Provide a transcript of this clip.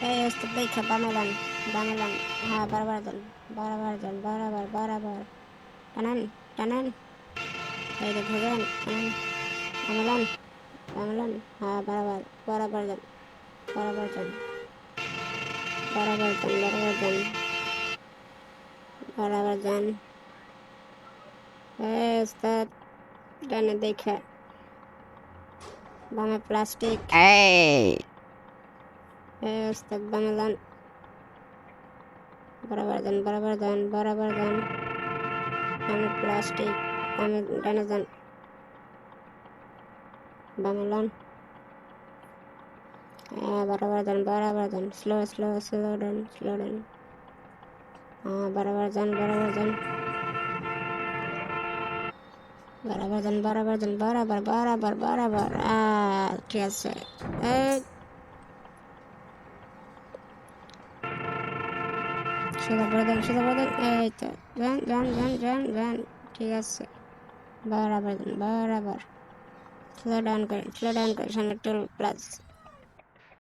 Hey ustuk bey kamu lan, kamu lan. Ha barabar jalan, barabar jalan, barabar, barabar. Kanan, kanan. Hey dekho jalan, kanan. Kamu lan, kamu lan. Ha barabar, barabar jalan, barabar jalan, barabar jalan, barabar jalan, barabar jalan. Hey ustad, dan देखा बामे plastic ए ওস্তাদ বামেলান বরাবর দেন বরাবর দেন বরাবর দেন বামে plastic বামে ডানে দেন হ্যাঁ বরাবর দেন বরাবর দেন স্লো স্লো স্লো দেন স্লো হ্যাঁ বরাবর দেন বরাবর দেন বরাবর দেন বরাবর দেন বরাবর বরাবর বরাবর। ঠিক আছে এই সোজা পড়ে দেন সোজা পড়ে দেন এই তো যান যান যান যান যান ঠিক আছে। বরাবর বরাবর। স্লো ডাউন করেন স্লো ডাউন করেন সামনে টুল প্লাস